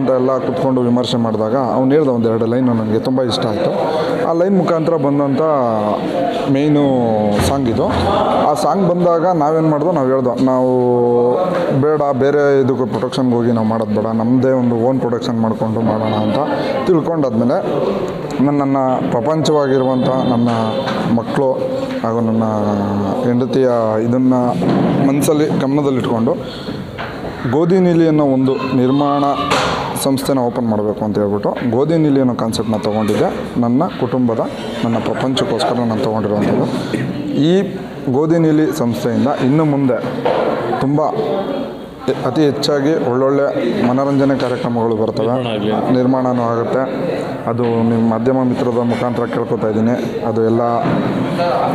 ಅಂತ ಎಲ್ಲ ಕುತ್ಕೊಂಡು ವಿಮರ್ಶೆ ಮಾಡಿದಾಗ ಅವ್ನು ಹೇಳ್ದ ಎರಡು ಲೈನು ನನಗೆ ತುಂಬ ಇಷ್ಟ ಆಯಿತು. ಆ ಲೈನ್ ಮುಖಾಂತರ ಬಂದಂಥ ಮೇಯ್ನು ಸಾಂಗ್ ಇದು. ಆ ಸಾಂಗ್ ಬಂದಾಗ ನಾವೇನು ಮಾಡ್ದೋ ನಾವು ಹೇಳ್ದೋ, ನಾವು ಬೇಡ, ಬೇರೆ ಇದಕ್ಕೆ ಪ್ರೊಡಕ್ಷನ್ಗೆ ಹೋಗಿ ನಾವು ಮಾಡೋದು ಬೇಡ ನಮ್ಮದೇ ಒಂದು ಓನ್ ಪ್ರೊಡಕ್ಷನ್ ಮಾಡಿಕೊಂಡು ಮಾಡೋಣ ಅಂತ ತಿಳ್ಕೊಂಡಾದ್ಮೇಲೆ ನನ್ನನ್ನು ಪ್ರಪಂಚವಾಗಿರುವಂಥ ನನ್ನ ಮಕ್ಕಳು ಹಾಗೂ ನನ್ನ ಹೆಂಡತಿಯ ಇದನ್ನು ಮನಸ್ಸಲ್ಲಿ ಗಮನದಲ್ಲಿಟ್ಕೊಂಡು ಗೋಧಿ ನೀಲಿ ಅನ್ನೋ ಒಂದು ನಿರ್ಮಾಣ ಸಂಸ್ಥೆನ ಓಪನ್ ಮಾಡಬೇಕು ಅಂತ ಹೇಳ್ಬಿಟ್ಟು ಗೋಧಿ ನೀಲಿ ಅನ್ನೋ ಕಾನ್ಸೆಪ್ಟ್ನ ತೊಗೊಂಡಿದ್ದೆ. ನನ್ನ ಕುಟುಂಬದ, ನನ್ನ ಪ್ರಪಂಚಕ್ಕೋಸ್ಕರ ನಾನು ತೊಗೊಂಡಿರುವಂಥದ್ದು. ಈ ಗೋಧಿ ನೀಲಿ ಸಂಸ್ಥೆಯಿಂದ ಇನ್ನು ಮುಂದೆ ತುಂಬ ಅತಿ ಹೆಚ್ಚಾಗಿ ಒಳ್ಳೊಳ್ಳೆ ಮನೋರಂಜನೆ ಕಾರ್ಯಕ್ರಮಗಳು ಬರ್ತವೆ. ನಿರ್ಮಾಣನೂ ಆಗುತ್ತೆ. ಅದು ನಿಮ್ಮ ಮಾಧ್ಯಮ ಮಿತ್ರದ ಮುಖಾಂತರ ಕೇಳ್ಕೊತಾ ಇದ್ದೀನಿ. ಅದು ಎಲ್ಲ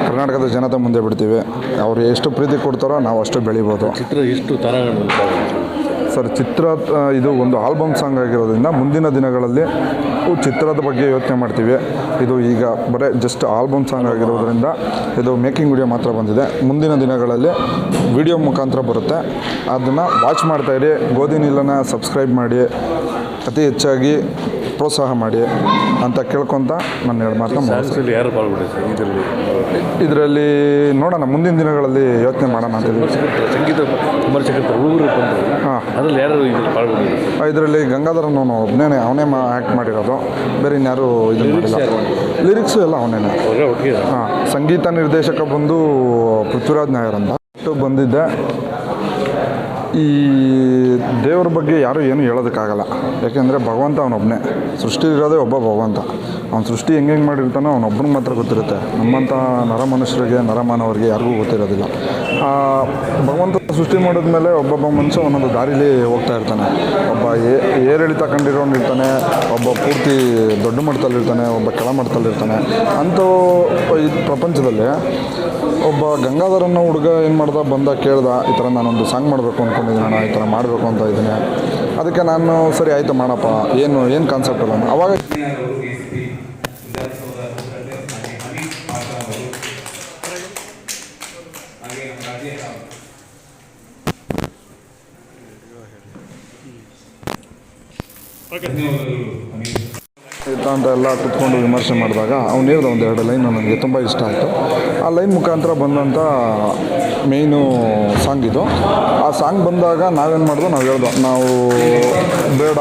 ಕರ್ನಾಟಕದ ಜನತೆ ಮುಂದೆ ಬಿಡ್ತೀವಿ. ಅವ್ರು ಎಷ್ಟು ಪ್ರೀತಿ ಕೊಡ್ತಾರೋ ನಾವು ಅಷ್ಟು ಬೆಳಿಬೋದು. ಚಿತ್ರ ಎಷ್ಟು ಸರ್, ಚಿತ್ರ ಇದು ಒಂದು ಆಲ್ಬಮ್ ಸಾಂಗ್ ಆಗಿರೋದ್ರಿಂದ ಮುಂದಿನ ದಿನಗಳಲ್ಲಿ ಚಿತ್ರದ ಬಗ್ಗೆ ಯೋಚನೆ ಮಾಡ್ತೀವಿ. ಇದು ಈಗ ಬರೀ ಜಸ್ಟ್ ಆಲ್ಬಮ್ ಸಾಂಗ್ ಆಗಿರೋದ್ರಿಂದ ಇದು ಮೇಕಿಂಗ್ ವಿಡಿಯೋ ಮಾತ್ರ ಬಂದಿದೆ. ಮುಂದಿನ ದಿನಗಳಲ್ಲಿ ವಿಡಿಯೋ ಮುಖಾಂತರ ಬರುತ್ತೆ. ಅದನ್ನು ವಾಚ್ ಮಾಡ್ತಾಯಿರಿ ಗೋಧಿ ನೀಲನ್ನು ಸಬ್ಸ್ಕ್ರೈಬ್ ಮಾಡಿ. ಅತಿ ಹೆಚ್ಚಾಗಿ ಪ್ರೋತ್ಸಾಹ ಮಾಡಿ ಅಂತ ಕೇಳ್ಕೊತ ನನ್ನ ಎರಡು ಮಾತನ್ನ ಯಾರು ಪಾಲ್ಗೊಂಡಿದ್ದಾರೆ ಇದರಲ್ಲಿ ಇದರಲ್ಲಿ ನೋಡೋಣ ಮುಂದಿನ ದಿನಗಳಲ್ಲಿ ಯೋಚನೆ ಮಾಡೋಣ ಅಂತ. ಸಂಗೀತ ಹಾಂ. ಅದರಲ್ಲಿ ಯಾರು ಇದರಲ್ಲಿ ಪಾಲ್ಗೊಂಡಿದ್ದಾರೆ ಇದರಲ್ಲಿ ಗಂಗಾಧರನ್ ಒಬ್ಬನೇ ಅವನೇ ಮಾ ಆ್ಯಕ್ಟ್ ಮಾಡಿರೋದು. ಬೇರೆ ಇನ್ಯಾರು ಇದು? ಲಿರಿಕ್ಸು ಎಲ್ಲ ಅವನೇನೆ. ಹಾಂ ಸಂಗೀತ ನಿರ್ದೇಶಕ ಬಂದು ಪೃಥ್ವಿರಾಜ್ ನಾಯರ್ ಅಂತ ಬಂದಿದ್ದೆ. ಈ ದೇವ್ರ ಬಗ್ಗೆ ಯಾರೂ ಏನು ಹೇಳೋದಕ್ಕಾಗಲ್ಲ. ಯಾಕೆಂದರೆ ಭಗವಂತ ಅವನೊಬ್ಬನೇ ಸೃಷ್ಟಿ ಇರೋದೇ ಒಬ್ಬ ಭಗವಂತ. ಅವ್ನ ಸೃಷ್ಟಿ ಹೆಂಗೆ ಹೆಂಗೆ ಮಾಡಿರ್ತಾನೋ ಅವನೊಬ್ಬನಿಗೆ ಮಾತ್ರ ಗೊತ್ತಿರುತ್ತೆ. ನಮ್ಮಂಥ ನರಮನುಷ್ಯರಿಗೆ, ನರಮಾನವರಿಗೆ ಯಾರಿಗೂ ಗೊತ್ತಿರೋದಿಲ್ಲ. ಭಗವಂತ ಸೃಷ್ಟಿ ಮಾಡಿದ್ಮೇಲೆ ಒಬ್ಬೊಬ್ಬ ಮನುಷ್ಯ ಒಂದೊಂದು ದಾರಿಲಿ ಹೋಗ್ತಾ ಇರ್ತಾನೆ. ಒಬ್ಬ ಏರಿಳಿತ ಕಂಡಿರೋನು ಇರ್ತಾನೆ, ಒಬ್ಬ ಪೂರ್ತಿ ದೊಡ್ಡ ಮಟ್ಟದಲ್ಲಿರ್ತಾನೆ ಒಬ್ಬ ಕೆಳ ಮಟ್ಟದಲ್ಲಿರ್ತಾನೆ ಅಂಥ ಈ ಪ್ರಪಂಚದಲ್ಲಿ ಒಬ್ಬ ಗಂಗಾಧರನ್ನ ಹುಡುಗ ಏನು ಮಾಡ್ದ, ಬಂದ, ಕೇಳ್ದ, ಈ ಥರ ನಾನೊಂದು ಸಾಂಗ್ ಮಾಡಬೇಕು ಅಂದ್ಕೊಂಡಿದ್ದೀನಿ ಅಣ್ಣ, ಈ ಥರ ಮಾಡಬೇಕು ಅಂತ ಇದ್ದೀನಿ. ಅದಕ್ಕೆ ನಾನು ಸರಿ, ಆಯಿತು, ಮಾಡಪ್ಪ, ಏನು ಏನು ಕಾನ್ಸೆಪ್ಟ್ ಅಲ್ಲ. ಅವಾಗ ಅವರು ಎಸ್ಪಿ ವಿಧಾನಸೌಧ ಮುಖಂಡರು ಹಾಗೆ ಹನೀಫ್ ಆಶಾ ಅವರು ಹಾಗೆ ನಮ್ಮ ರಾಜೇಶ್ ರಾವ್ ಅಂತ ಎಲ್ಲ ಕುತ್ಕೊಂಡು ವಿಮರ್ಶೆ ಮಾಡಿದಾಗ ಅವ್ನು ಹೇಳಿದ ಒಂದು ಎರಡು ಲೈನ್ ನನಗೆ ತುಂಬ ಇಷ್ಟ ಆಯಿತು. ಆ ಲೈನ್ ಮುಖಾಂತರ ಬಂದಂಥ ಮೇಯ್ನು ಸಾಂಗ್ ಇದು. ಆ ಸಾಂಗ್ ಬಂದಾಗ ನಾವೇನು ಮಾಡಿದ್ವು? ನಾವು ಹೇಳ್ದೋ ನಾವು ಬೇಡ